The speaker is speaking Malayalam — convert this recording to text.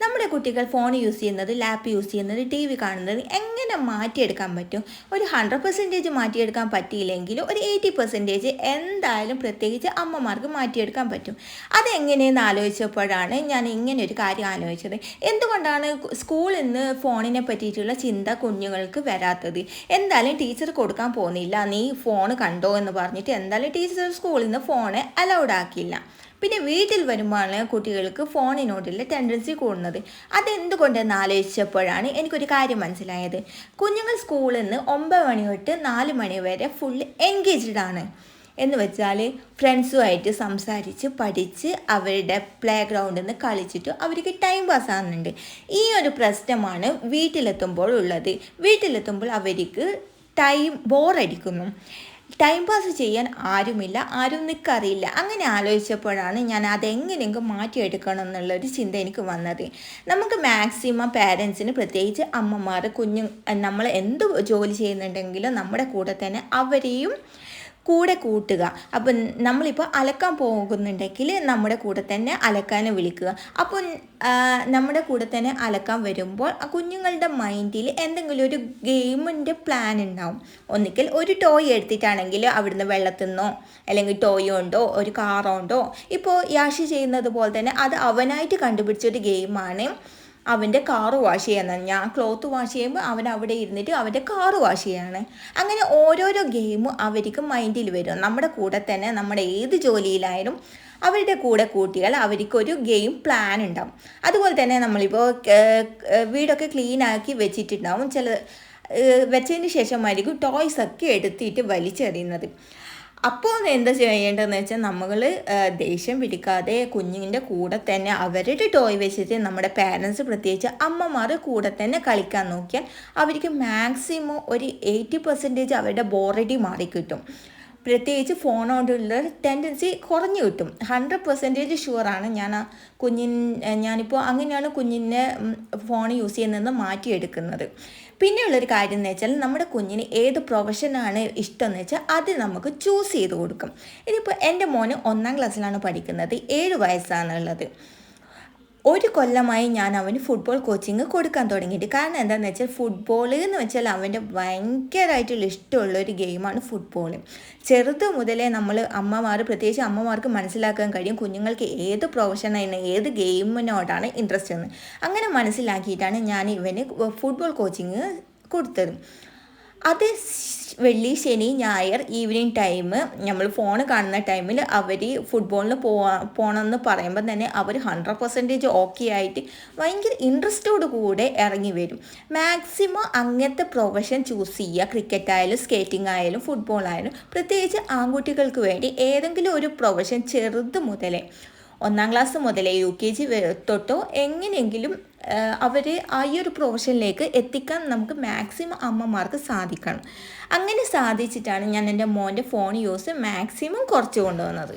നമ്മുടെ കുട്ടികൾ ഫോൺ യൂസ് ചെയ്യുന്നത് ലാപ്പ് യൂസ് ചെയ്യുന്നത് ടി വി കാണുന്നത് എങ്ങനെ മാറ്റിയെടുക്കാൻ പറ്റും? ഒരു ഹൺഡ്രഡ് പെർസെന്റേജ് മാറ്റിയെടുക്കാൻ പറ്റിയില്ലെങ്കിലും ഒരു എയ്റ്റി പെർസെന്റേജ് എന്തായാലും പ്രത്യേകിച്ച് അമ്മമാർക്ക് മാറ്റിയെടുക്കാൻ പറ്റും. അതെങ്ങനെയെന്ന് ആലോചിച്ചപ്പോഴാണ് ഞാൻ ഇങ്ങനെ ഒരു കാര്യം ആലോചിച്ചത്. എന്തുകൊണ്ടാണ് സ്കൂളിൽ നിന്ന് ഫോണിനെ പറ്റിയിട്ടുള്ള ചിന്ത കുഞ്ഞുങ്ങൾക്ക് വരാത്തത്? എന്തായാലും ടീച്ചർ കൊടുക്കാൻ പോകുന്നില്ല. നീ ഫോൺ കണ്ടോ എന്ന് പറഞ്ഞിട്ട് എന്തായാലും ടീച്ചർ സ്കൂളിൽ നിന്ന് ഫോൺ അലൗഡ് ആക്കിയില്ല. പിന്നെ വീട്ടിൽ വരുമ്പോഴാണ് കുട്ടികൾക്ക് ഫോണിനോടുള്ള ടെൻഡൻസി കൂടുന്നത്. അതെന്തുകൊണ്ടെന്ന് ആലോചിച്ചപ്പോഴാണ് എനിക്കൊരു കാര്യം മനസ്സിലായത്. കുഞ്ഞുങ്ങൾ സ്കൂളിൽ നിന്ന് ഒമ്പത് മണി തൊട്ട് നാല് മണി വരെ ഫുൾ എൻഗേജ്ഡ് ആണ്. എന്ന് വെച്ചാൽ ഫ്രണ്ട്സുമായിട്ട് സംസാരിച്ച് പഠിച്ച് അവരുടെ പ്ലേ ഗ്രൗണ്ടിൽ നിന്ന് കളിച്ചിട്ട് അവർക്ക് ടൈം പാസ് ആകുന്നുണ്ട് ഈ ഒരു പ്രശ്നമാണ് വീട്ടിലെത്തുമ്പോൾ ഉള്ളത്. വീട്ടിലെത്തുമ്പോൾ അവർക്ക് ടൈം ബോറടിക്കുന്നു ടൈം പാസ് ചെയ്യാൻ ആരുമില്ല ആരും നിൽക്കാറില്ല അങ്ങനെ ആലോചിച്ചപ്പോഴാണ് ഞാൻ അതെങ്ങനെയെങ്കിലും മാറ്റിയെടുക്കണം എന്നുള്ളൊരു ചിന്ത എനിക്ക് വന്നത്. നമുക്ക് മാക്സിമം പാരൻസിന് പ്രത്യേകിച്ച് അമ്മമാർ കുഞ്ഞു നമ്മൾ എന്ത് ജോലി ചെയ്യുന്നുണ്ടെങ്കിലും നമ്മുടെ കൂടെ തന്നെ അവരെയും കൂടെ കൂട്ടുക. അപ്പം നമ്മളിപ്പോൾ അലക്കാൻ പോകുന്നുണ്ടെങ്കിൽ നമ്മുടെ കൂടെ തന്നെ അലക്കാനെ വിളിക്കുക. അപ്പോൾ നമ്മുടെ കൂടെ തന്നെ അലക്കാൻ വരുമ്പോൾ ആ കുഞ്ഞുങ്ങളുടെ മൈൻഡിൽ എന്തെങ്കിലും ഒരു ഗെയിമിന്റെ പ്ലാൻ ഉണ്ടാവും. ഒന്നിക്കൽ ഒരു ടോയ് എടുത്തിട്ടാണെങ്കിൽ അവിടുന്ന് വെള്ളത്തിൽ നിന്നോ അല്ലെങ്കിൽ ടോയ് ഉണ്ടോ ഒരു കാറുണ്ടോ ഇപ്പോൾ യാഷി ചെയ്യുന്നത് പോലെ തന്നെ അത് അവനായിട്ട് കണ്ടുപിടിച്ചൊരു ഗെയിമാണ് അവന്റെ കാറ് വാഷ് ചെയ്യാനാണ്. ഞാൻ ക്ലോത്ത് വാഷ് ചെയ്യുമ്പോൾ അവൻ അവിടെ ഇരുന്നിട്ട് അവന്റെ കാറ് വാഷ് ചെയ്യാണ്. അങ്ങനെ ഓരോരോ ഗെയിമും അവർക്ക് മൈൻഡിൽ വരും. നമ്മുടെ കൂടെ തന്നെ നമ്മുടെ ഏത് ജോലിയിലായാലും അവരുടെ കൂടെ കൂട്ടിയാൽ അവർക്കൊരു ഗെയിം പ്ലാൻ ഉണ്ടാവും. അതുപോലെ തന്നെ നമ്മളിപ്പോൾ വീടൊക്കെ ക്ലീൻ ആക്കി വെച്ചിട്ടുണ്ടാവും. ചില വെച്ചതിന് ശേഷമായിരിക്കും ടോയ്സ് ഒക്കെ എടുത്തിട്ട് വലിച്ചെറിയുന്നത്. അപ്പോൾ എന്താ ചെയ്യേണ്ടതെന്ന് വെച്ചാൽ നമ്മൾ ദേഷ്യം പിടിക്കാതെ കുഞ്ഞിന്റെ കൂടെ തന്നെ അവരുടെ ടോയ് വെച്ചിട്ട് നമ്മുടെ പാരൻസ് പ്രത്യേകിച്ച് അമ്മമാർ കൂടെ തന്നെ കളിക്കാൻ നോക്കിയാൽ അവർക്ക് മാക്സിമം ഒരു എയ്റ്റി പെർസെന്റേജ് അവരുടെ ബോറടി മാറിക്കിട്ടും. പ്രത്യേകിച്ച് ഫോണോടുള്ള ടെൻഡൻസി കുറഞ്ഞു കിട്ടും. ഹൺഡ്രഡ് പെർസെന്റേജ് ഷുവറാണ് ഞാൻ ആ കുഞ്ഞിൻ ഞാനിപ്പോൾ അങ്ങനെയാണ് കുഞ്ഞിനെ ഫോൺ യൂസ് ചെയ്യുന്നതെന്ന് മാറ്റിയെടുക്കുന്നത്. പിന്നെയുള്ളൊരു കാര്യം എന്ന് വെച്ചാൽ നമ്മുടെ കുഞ്ഞിന് ഏത് പ്രൊഫഷനാണ് ഇഷ്ടമെന്ന് വെച്ചാൽ അത് നമുക്ക് ചൂസ് ചെയ്ത് കൊടുക്കും. ഇതിപ്പോൾ എന്റെ മോന് ഒന്നാം ക്ലാസ്സിലാണ് പഠിക്കുന്നത്. ഏഴ് വയസ്സാണുള്ളത് ഒരു കൊല്ലമായി ഞാൻ അവന് ഫുട്ബോൾ കോച്ചിങ് കൊടുക്കാൻ തുടങ്ങിയിട്ട്. കാരണം എന്താണെന്ന് വെച്ചാൽ ഫുട്ബോൾ എന്ന് വെച്ചാൽ അവന്റെ ഭയങ്കരമായിട്ടുള്ള ഇഷ്ടമുള്ള ഒരു ഗെയിമാണ് ഫുട്ബോൾ ചെറുത് മുതലേ നമ്മൾ അമ്മമാർ പ്രത്യേകിച്ച് അമ്മമാർക്ക് മനസ്സിലാക്കാൻ കഴിയും കുഞ്ഞുങ്ങൾക്ക് ഏത് പ്രൊഫഷനാണ് ഏത് ഗെയിമിനോടാണ് ഇൻട്രസ്റ്റ് എന്ന്. അങ്ങനെ മനസ്സിലാക്കിയിട്ടാണ് ഞാൻ ഇവന് ഫുട്ബോൾ കോച്ചിങ് കൊടുത്തത്. അത് വെള്ളി ശനി ഞായർ ഈവനിങ് ടൈം നമ്മൾ ഫോൺ കാണുന്ന ടൈമിൽ അവർ ഫുട്ബോളിന് പോവാ പോകണമെന്ന് പറയുമ്പോൾ തന്നെ അവർ ഹൺഡ്രഡ് പെർസെന്റേജ് ഓക്കെ ആയിട്ട് ഭയങ്കര ഇൻട്രസ്റ്റോട് കൂടെ ഇറങ്ങി വരും. മാക്സിമം അങ്ങനത്തെ പ്രൊഫഷൻ ചൂസ് ചെയ്യുക ക്രിക്കറ്റ് ആയാലും സ്കേറ്റിംഗ് ആയാലും ഫുട്ബോൾ ആയാലും. പ്രത്യേകിച്ച് ആൺകുട്ടികൾക്ക് വേണ്ടി ഏതെങ്കിലും ഒരു പ്രൊഫഷൻ ചെറുത് മുതലേ ഒന്നാം ക്ലാസ് മുതലേ യു കെ ജി തൊട്ടോ എങ്ങനെയെങ്കിലും അവരെ ആ ഈ ഒരു പ്രൊഫഷനിലേക്ക് എത്തിക്കാൻ നമുക്ക് മാക്സിമം അമ്മമാർക്ക് സാധിക്കണം. അങ്ങനെ സാധിച്ചിട്ടാണ് ഞാൻ എന്റെ മോന്റെ ഫോൺ യൂസ് മാക്സിമം കുറച്ച് കൊണ്ടുവന്നത്.